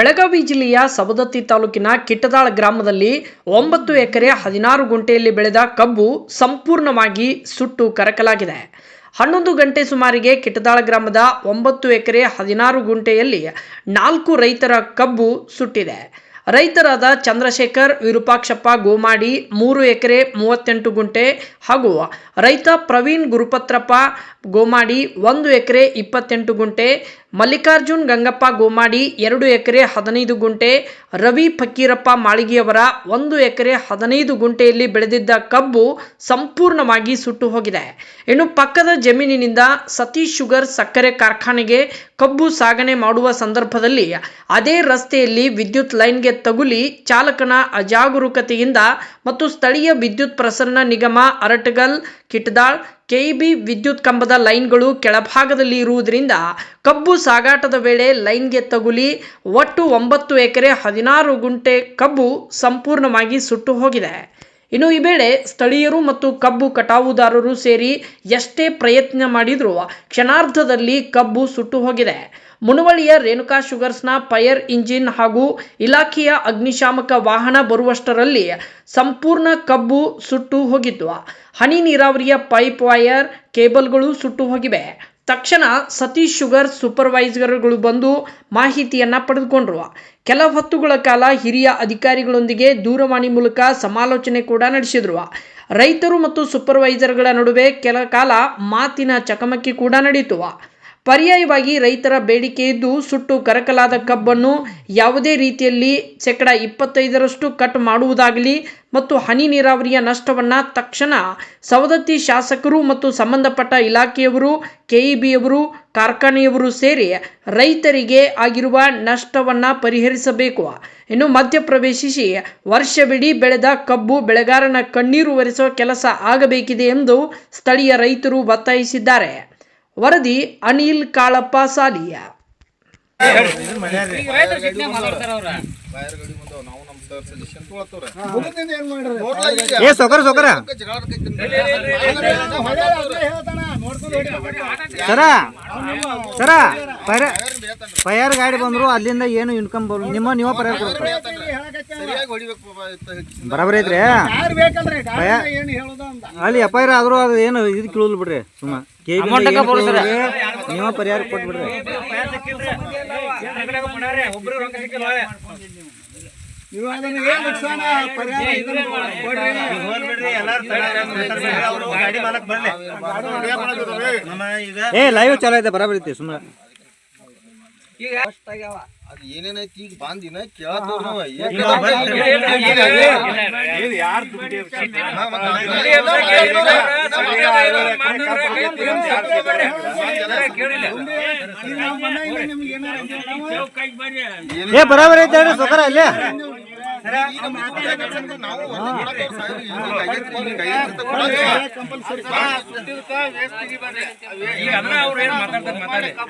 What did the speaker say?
ಬೆಳಗಾವಿ ಜಿಲ್ಲೆಯ ಸವದತ್ತಿ ತಾಲೂಕಿನ ಕಿಟ್ಟದಾಳ ಗ್ರಾಮದಲ್ಲಿ ಒಂಬತ್ತು ಎಕರೆ ಹದಿನಾರು ಗುಂಟೆಯಲ್ಲಿ ಬೆಳೆದ ಕಬ್ಬು ಸಂಪೂರ್ಣವಾಗಿ ಸುಟ್ಟು ಕರಕಲಾಗಿದೆ. ಹನ್ನೊಂದು ಗಂಟೆ ಸುಮಾರಿಗೆ ಕಿಟ್ಟದಾಳ ಗ್ರಾಮದ ಒಂಬತ್ತು ಎಕರೆ ಹದಿನಾರು ಗುಂಟೆಯಲ್ಲಿ ನಾಲ್ಕು ರೈತರ ಕಬ್ಬು ಸುಟ್ಟಿದೆ. ರೈತರಾದ ಚಂದ್ರಶೇಖರ್, ವಿರೂಪಾಕ್ಷಪ್ಪ ಗೋಮಾಡಿ, ಮೂರು ಎಕರೆ ಮೂವತ್ತೆಂಟು ಗುಂಟೆ ಹಾಗೂ ರೈತ ಪ್ರವೀಣ್ ಗುರುಪತ್ರಪ್ಪ ಗೋಮಾಡಿ, ಒಂದು ಎಕರೆ ಇಪ್ಪತ್ತೆಂಟು ಗುಂಟೆ ಮಲ್ಲಿಕಾರ್ಜುನ್, ಗಂಗಪ್ಪ ಗೋಮಾಡಿ ಎರಡು ಎಕರೆ ಹದಿನೈದು ಗುಂಟೆ, ರವಿ ಫಕೀರಪ್ಪ ಮಾಳಿಗೆಯವರ ಒಂದು ಎಕರೆ ಹದಿನೈದು ಗುಂಟೆಯಲ್ಲಿ ಬೆಳೆದಿದ್ದ ಕಬ್ಬು ಸಂಪೂರ್ಣವಾಗಿ ಸುಟ್ಟು ಹೋಗಿದೆ. ಇನ್ನು ಪಕ್ಕದ ಜಮೀನಿನಿಂದ ಸತೀಶ್ ಶುಗರ್ ಸಕ್ಕರೆ ಕಾರ್ಖಾನೆಗೆ ಕಬ್ಬು ಸಾಗಣೆ ಮಾಡುವ ಸಂದರ್ಭದಲ್ಲಿ ಅದೇ ರಸ್ತೆಯಲ್ಲಿ ವಿದ್ಯುತ್ ಲೈನ್ಗೆ ತಗುಲಿ ಚಾಲಕನ ಅಜಾಗರೂಕತೆಯಿಂದ ಮತ್ತು ಸ್ಥಳೀಯ ವಿದ್ಯುತ್ ಪ್ರಸರಣ ನಿಗಮ ಅರಟಗಲ್, ಕಿಟ್ದಾಳ್ ಕೆಇಬಿ ವಿದ್ಯುತ್ ಕಂಬದ ಲೈನ್ಗಳು ಕೆಳಭಾಗದಲ್ಲಿ ಇರುವುದರಿಂದ ಕಬ್ಬು ಸಾಗಾಟದ ವೇಳೆ ಲೈನ್ಗೆ ತಗುಲಿ ಒಟ್ಟು ಒಂಬತ್ತು ಎಕರೆ ಹದಿನಾರು ಗುಂಟೆ ಕಬ್ಬು ಸಂಪೂರ್ಣವಾಗಿ ಸುಟ್ಟು ಹೋಗಿದೆ. ಇನ್ನು ಈ ವೇಳೆ ಸ್ಥಳೀಯರು ಮತ್ತು ಕಬ್ಬು ಕಟಾವುದಾರರು ಸೇರಿ ಎಷ್ಟೇ ಪ್ರಯತ್ನ ಮಾಡಿದರೂ ಕ್ಷಣಾರ್ಧದಲ್ಲಿ ಕಬ್ಬು ಸುಟ್ಟು ಹೋಗಿದೆ. ಮುನವಳ್ಳಿಯ ರೇಣುಕಾ ಶುಗರ್ಸ್ನ ಫೈರ್ ಇಂಜಿನ್ ಹಾಗೂ ಇಲಾಖೆಯ ಅಗ್ನಿಶಾಮಕ ವಾಹನ ಬರುವಷ್ಟರಲ್ಲಿ ಸಂಪೂರ್ಣ ಕಬ್ಬು ಸುಟ್ಟು ಹೋಗಿತ್ತು ಹನಿ ನೀರಾವರಿಯ ಪೈಪ್ ವೈರ್ ಕೇಬಲ್ಗಳು ಸುಟ್ಟು ಹೋಗಿವೆ. ತಕ್ಷಣ ಸತೀಶ್ ಶುಗರ್ ಸೂಪರ್ವೈಸರ್ಗಳು ಬಂದು ಮಾಹಿತಿಯನ್ನು ಪಡೆದುಕೊಂಡ್ರು. ಕೆಲ ಹೊತ್ತುಗಳ ಕಾಲ ಹಿರಿಯ ಅಧಿಕಾರಿಗಳೊಂದಿಗೆ ದೂರವಾಣಿ ಮೂಲಕ ಸಮಾಲೋಚನೆ ಕೂಡ ನಡೆಸಿದ್ರು. ರೈತರು ಮತ್ತು ಸೂಪರ್ವೈಸರ್ಗಳ ನಡುವೆ ಕೆಲ ಕಾಲ ಮಾತಿನ ಚಕಮಕಿ ಕೂಡ ನಡೆಯಿತು ಪರ್ಯಾಯವಾಗಿ ರೈತರ ಬೇಡಿಕೆ ಇದ್ದು ಸುಟ್ಟು ಕರಕಲಾದ ಕಬ್ಬನ್ನು ಯಾವುದೇ ರೀತಿಯಲ್ಲಿ ಶೇಕಡ ಇಪ್ಪತ್ತೈದರಷ್ಟು ಕಟ್ ಮಾಡುವುದಾಗಲಿ ಮತ್ತು ಹನಿ ನೀರಾವರಿಯ ನಷ್ಟವನ್ನು ತಕ್ಷಣ ಸವದತ್ತಿ ಶಾಸಕರು ಮತ್ತು ಸಂಬಂಧಪಟ್ಟ ಇಲಾಖೆಯವರು, ಕೆಇಬಿಯವರು, ಕಾರ್ಖಾನೆಯವರು ಸೇರಿ ರೈತರಿಗೆ ಆಗಿರುವ ನಷ್ಟವನ್ನು ಪರಿಹರಿಸಬೇಕು. ಇನ್ನು ಮಧ್ಯಪ್ರವೇಶಿಸಿ ವರ್ಷವಿಡೀ ಬೆಳೆದ ಕಬ್ಬು ಬೆಳೆಗಾರನ ಕಣ್ಣೀರು ಒರೆಸುವ ಕೆಲಸ ಆಗಬೇಕಿದೆ ಎಂದು ಸ್ಥಳೀಯ ರೈತರು ಒತ್ತಾಯಿಸಿದ್ದಾರೆ. ವರದಿ ಅನಿಲ್ ಕಾಳಪ್ಪ ಸಾಲಿಯ ಏ ಸೊಕರ ಸೊಕರ ಸರ ಸರ ಪೈರ ಪಯಾರ್ ಗಾಡಿ ಬಂದ್ರು ಅಲ್ಲಿಂದ ಏನು ಇನ್ಕಮ್ ಬರ್ ನಿಮ್ಮ ನೀವ ಪರಿಹಾರ ಕೊಡ್ತಾರೆ ಬರಬರ ಐತ್ರಿ. ಅಲ್ಲಿ ಅಪಾಯ ಆದ್ರೂ ಅದು ಏನು ಇದು ಕೇಳಲ್ ಬಿಡ್ರಿ ಸುಮ್ಮ ನೀವ ಪರಿಹಾರ ಕೊಟ್ಬಿಡ್ರಿ. ಏ ಲೈವ್ ಚಾಲು ಐತೆ ಬರಾಬರಿ ಐತಿ ಸುಮ್ಮನೆ ಅದು ಏನೇನೈತಿ ಈಗ ಬಂದಿನ ಏ ಬರಾಬರಿ ಐತೆ ಹೇಳ್ರಿ ಸೊಕರ ಅಲ್ಲೇ